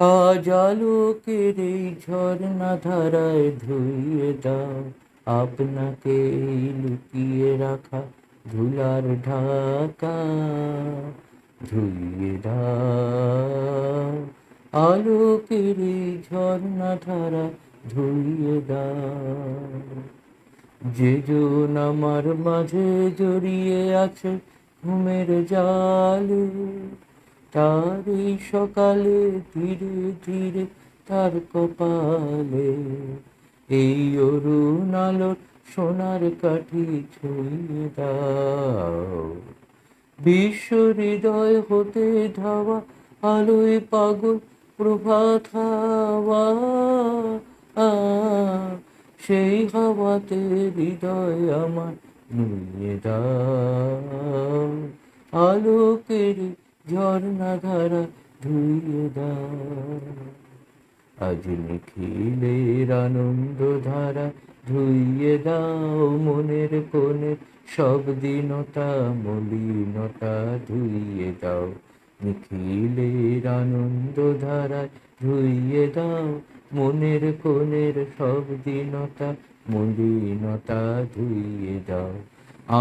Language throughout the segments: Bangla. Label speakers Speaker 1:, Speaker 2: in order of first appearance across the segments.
Speaker 1: আজ আলোকের এই ঝর্ণা ধারায় ধুইয়ে দাও। আপনাকে লুকিয়ে রাখা ধুলার ঢাকা। ধুইয়ে দাও। আলোকের এই ঝর্ণা ধারা ধুইয়ে দাও। যে জন আমার মাঝে জড়িয়ে আছে ঘুমের জালে তার এই সকালে ধীরে ধীরে তার কপালে এই অরুণ আলোর সোনার কাঠি ছুঁয়ে দাও। বিশ্ব হৃদয় হতে ধাওয়া আলোয় পাগল প্রভাত হাওয়া। সেই হাওয়াতে হৃদয় আমার নুয়ে দাও। আলোকের ঝর্ণা ধারা ধুইয়ে দাও। আজ নিখিলের আনন্দ ধারা ধুইয়ে দাও মনের কোণের সব দিনতা মলিনতা ধুইয়ে দাও। নিখিলের আনন্দ ধারায় ধুইয়ে দাও মনের কোণের সব দিনতা মলিনতা ধুইয়ে দাও।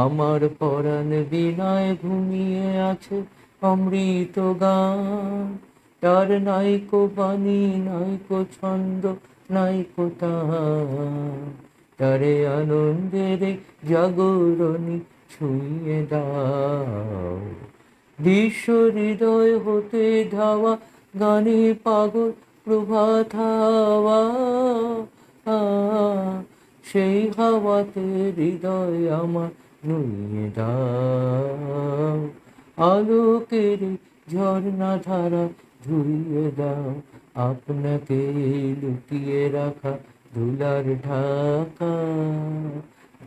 Speaker 1: আমার পরাণ বিনায় ঘুমিয়ে আছে অমৃত গান। তার নাইকো বাণী নাইকো ছন্দ নাইকো তার আনন্দের জাগরণী ছুঁয়ে দাও। বিশ্ব হৃদয় হতে ধাওয়া গানে পাগল প্রভাত হাওয়া। সেই হাওয়াতে হৃদয় আমার নুয়ে দাও। আলোকের ঝর্ণা ধারা ধুইয়ে দাও, আপনাকে লুকিয়ে রাখা ধুলার ঢাকা।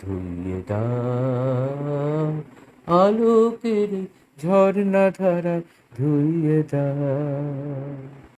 Speaker 1: ধুইয়ে দাও, আলোকের ঝর্ণা ধারা ধুইয়ে দাও।